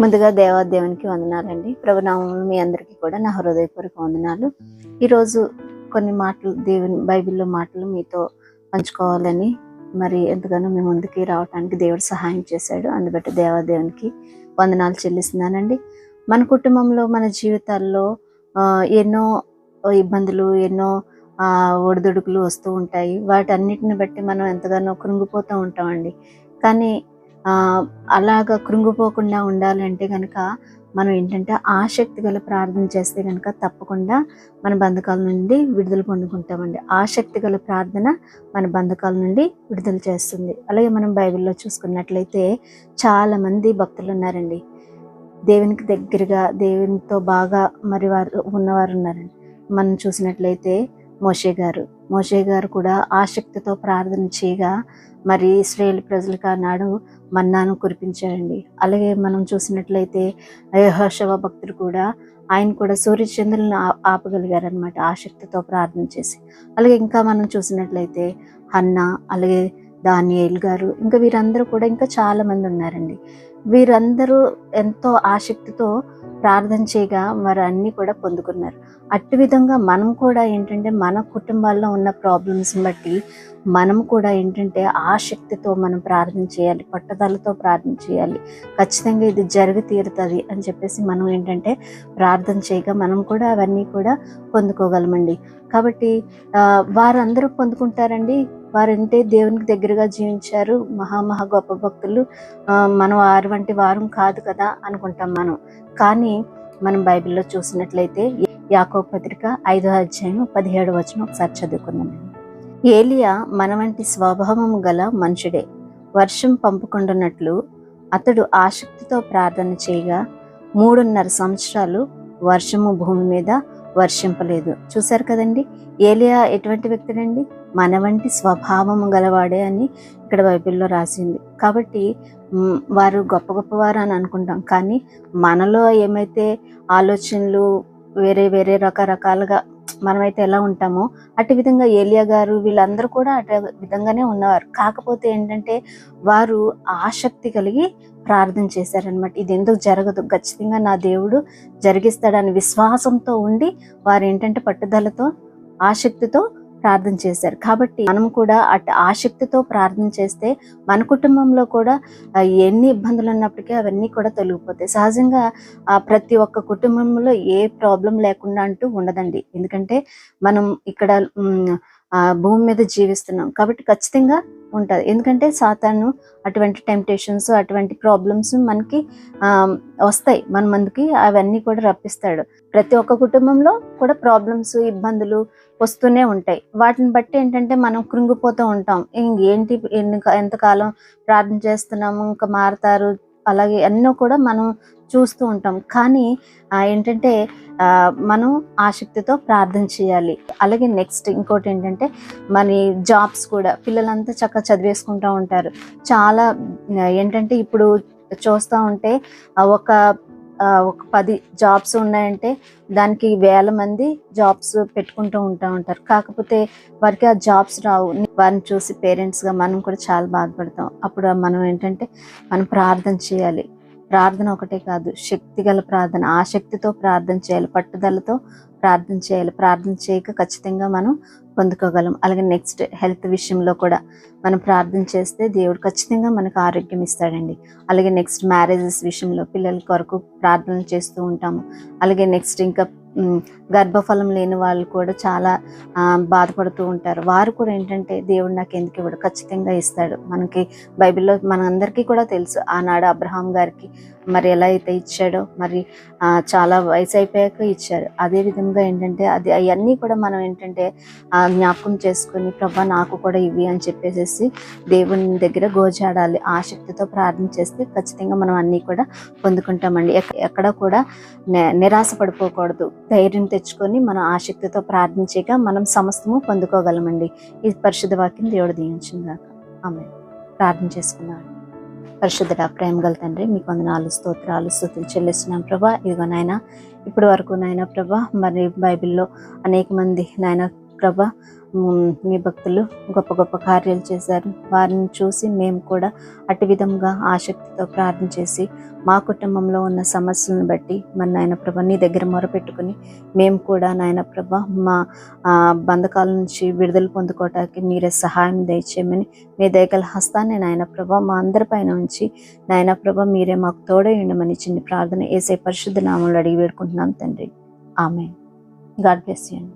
ముందుగా దేవాదేవునికి వందనాలండి. ప్రభునామములు మీ అందరికీ కూడా నా హృదయపూర్వక వందనాలు. ఈరోజు కొన్ని మాటలు దేవుని బైబిల్లో మాటలు మీతో పంచుకోవాలని మరి ఎంతగానో మీ ముందుకి రావడానికి దేవుడు సహాయం చేశాడు. అందుబట్టి దేవాదేవునికి వందనాలు చెల్లిస్తున్నానండి. మన కుటుంబంలో మన జీవితాల్లో ఎన్నో ఇబ్బందులు ఎన్నో ఒడిదుడుకులు వస్తూ ఉంటాయి. వాటన్నిటిని బట్టి మనం ఎంతగానో కృంగిపోతూ ఉంటామండి. కానీ అలాగా కృంగిపోకుండా ఉండాలంటే కనుక మనం ఏంటంటే ఆసక్తి గల ప్రార్థన చేస్తే కనుక తప్పకుండా మన బంధకాల నుండి విడుదల పొందుకుంటామండి. ఆసక్తి గల ప్రార్థన మన బంధకాల నుండి విడుదల చేస్తుంది. అలాగే మనం బైబిల్లో చూసుకున్నట్లయితే చాలామంది భక్తులు ఉన్నారండి. దేవునికి దగ్గరగా దేవునితో బాగా మరి వారు ఉన్నవారు ఉన్నారండి. మనం చూసినట్లయితే మోషే గారు. మోషే గారు కూడా ఆసక్తితో ప్రార్థన చేయగా మరి ఇస్రాయేల్ ప్రజలకు ఆనాడు మన్నాను కురిపించాడండి. అలాగే మనం చూసినట్లయితే యెహోషువ భక్తుడు కూడా ఆయన కూడా సూర్యచంద్రులను ఆ- ఆపగలిగారనమాట ఆసక్తితో ప్రార్థన చేసి. అలాగే ఇంకా మనం చూసినట్లయితే హన్న అలాగే దానియేల్ గారు ఇంకా వీరందరూ కూడా ఇంకా చాలామంది ఉన్నారండి. వీరందరూ ఎంతో ఆసక్తితో ప్రార్థన చేయగా వారు అన్నీ కూడా పొందుకున్నారు. అట్టి విధంగా మనం కూడా ఏంటంటే మన కుటుంబాల్లో ఉన్న ప్రాబ్లమ్స్ని బట్టి మనం కూడా ఏంటంటే ఆసక్తితో మనం ప్రార్థన చేయాలి పట్టుదలతో ప్రార్థన చేయాలి. ఖచ్చితంగా ఇది జరిగి తీరుతుంది అని చెప్పేసి మనం ఏంటంటే ప్రార్థన చేయగా మనం కూడా అవన్నీ కూడా పొందుకోగలమండి. కాబట్టి వారందరూ పొందుకుంటారండి. వారంటే దేవునికి దగ్గరగా జీవించారు మహామహా గొప్ప భక్తులు. మనం వారి వంటి వారం కాదు కదా అనుకుంటాం మనం. కానీ మనం బైబిల్లో చూసినట్లయితే యాకో పత్రిక ఐదో అధ్యాయం పదిహేడు వచ్చిన ఒకసారి చదువుకుందాం. ఏలియా మన వంటి స్వభావం గల మనుషుడే. వర్షం పంపుకుంటున్నట్లు అతడు ఆసక్తితో ప్రార్థన చేయగా మూడున్నర సంవత్సరాలు వర్షము భూమి మీద వర్షింపలేదు. చూశారు కదండి? ఏలియా ఎటువంటి వ్యక్తుడండి మన వంటి స్వభావం గలవాడే అని ఇక్కడ బైబిల్లో రాసింది. కాబట్టి వారు గొప్ప గొప్పవారు అని అనుకుంటాం. కానీ మనలో ఏమైతే ఆలోచనలు వేరే వేరే రకరకాలుగా మనమైతే ఎలా ఉంటామో అటు విధంగా ఏలియా గారు వీళ్ళందరూ కూడా అటు విధంగానే ఉన్నవారు. కాకపోతే ఏంటంటే వారు ఆసక్తి కలిగి ప్రార్థన చేశారనమాట ఇది ఎందుకు జరగదు? ఖచ్చితంగా నా దేవుడు జరిగిస్తాడని విశ్వాసంతో ఉండి వారు ఏంటంటే పట్టుదలతో ఆసక్తితో ప్రార్థన చేశారు. కాబట్టి మనం కూడా అటు ఆసక్తితో ప్రార్థన చేస్తే మన కుటుంబంలో కూడా ఎన్ని ఇబ్బందులు ఉన్నప్పటికీ అవన్నీ కూడా తొలగిపోతాయి. సహజంగా ప్రతి ఒక్క కుటుంబంలో ఏ ప్రాబ్లం లేకుండా అంటూ ఉండదండి. ఎందుకంటే మనం ఇక్కడ భూమి మీద జీవిస్తున్నాం కాబట్టి ఖచ్చితంగా ఉంటుంది. ఎందుకంటే సాతాను అటువంటి టెంప్టేషన్స్ అటువంటి ప్రాబ్లమ్స్ మనకి వస్తాయి. మన మందికి అవన్నీ కూడా రప్పిస్తాడు. ప్రతి ఒక్క కుటుంబంలో కూడా ప్రాబ్లమ్స్ ఇబ్బందులు వస్తూనే ఉంటాయి. వాటిని బట్టి ఏంటంటే మనం కృంగిపోతూ ఉంటాం. ఇంకేంటి ఎన్ని ఎంతకాలం ప్రార్థన చేస్తున్నాము ఇంకా మారుతారు అలాగే ఎన్నో కూడా మనం చూస్తూ ఉంటాం. కానీ ఏంటంటే మనం ఆసక్తితో ప్రార్థన చేయాలి. అలాగే నెక్స్ట్ ఇంకోటి ఏంటంటే మన జాబ్స్ కూడా పిల్లలంతా చక్కగా చదివేసుకుంటూ ఉంటారు. చాలా ఏంటంటే ఇప్పుడు చూస్తూ ఉంటే ఒక ఒక పది జాబ్స్ ఉన్నాయంటే దానికి వేల మంది జాబ్స్ పెట్టుకుంటూ ఉంటా ఉంటారు. కాకపోతే వారికి ఆ జాబ్స్ రావు. వారిని చూసి పేరెంట్స్గా మనం కూడా చాలా బాధపడతాం. అప్పుడు మనం ఏంటంటే మనం ప్రార్థన చేయాలి. ప్రార్థన ఒకటే కాదు శక్తి గల ప్రార్థన. ఆసక్తితో ప్రార్థన చేయాలి పట్టుదలతో ప్రార్థన చేయాలి. ప్రార్థన చేయక ఖచ్చితంగా మనం పొందుకోగలం. అలాగే నెక్స్ట్ హెల్త్ విషయంలో కూడా మనం ప్రార్థన చేస్తే దేవుడు ఖచ్చితంగా మనకు ఆరోగ్యం ఇస్తాడండి. అలాగే నెక్స్ట్ మ్యారేజెస్ విషయంలో పిల్లల కొరకు ప్రార్థనలు చేస్తూ ఉంటాము. అలాగే నెక్స్ట్ ఇంకా గర్భఫలం లేని వాళ్ళు కూడా చాలా బాధపడుతూ ఉంటారు. వారు కూడా ఏంటంటే దేవుడు నాకు ఎందుకు ఇవ్వడు? ఖచ్చితంగా ఇస్తాడు. మనకి బైబిల్లో మనందరికీ కూడా తెలుసు. ఆనాడు అబ్రహాం గారికి మరి ఎలా అయితే ఇచ్చాడో మరి చాలా వయసు అయిపోయాక ఇచ్చారు. అదే విధంగా ఏంటంటే అది అవన్నీ కూడా మనం ఏంటంటే జ్ఞాపకం చేసుకుని ప్రభా నాకు కూడా ఇవి అని చెప్పేసేసి దేవుని దగ్గర గోజాడాలి ఆసక్తితో ప్రార్థన చేస్తే ఖచ్చితంగా మనం అన్నీ కూడా పొందుకుంటామండి. ఎక్కడ కూడా నిరాశ పడిపోకూడదు. ధైర్యం తెచ్చుకొని మనం ఆసక్తితో ప్రార్థన చేయక మనం సమస్తము పొందుకోగలమండి. ఈ పరిశుద్ధ వాక్యం దేవుడు దీవించిందాక ఆమె ప్రార్థన చేసుకున్నాడు పరిశుద్ధ ప్రేమ గల తండ్రి మీకు వందనాలు స్తోత్రాలు స్థుతులు చెల్లిస్తున్నాం ప్రభా. ఇదిగో నాయన ఇప్పటి వరకు నాయన ప్రభా మరి బైబిల్లో అనేక మంది నాయన ప్రభ మీ భక్తులు గొప్ప గొప్ప కార్యాలు చేశారు. వారిని చూసి మేము కూడా అటు విధంగా ఆసక్తితో ప్రార్థన చేసి మా కుటుంబంలో ఉన్న సమస్యలను బట్టి మన నాయన ప్రభ నీ దగ్గర మొరపెట్టుకుని మేము కూడా నాయన ప్రభ మా బంధకాల నుంచి విడుదల పొందుకోవటానికి మీరే సహాయం దయచేయమని మీ దగ్గర హస్తాన్ని నాయన ప్రభ మా అందరిపైన ఉంచి నాయన ప్రభ మీరే మాకు తోడై ఉండమని చిన్న ప్రార్థన ఏసే పరిశుద్ధ నామంలో అడిగి వేడుకుంటున్నాం తండ్రి. ఆమె గాడ్ బ్లెస్ యూ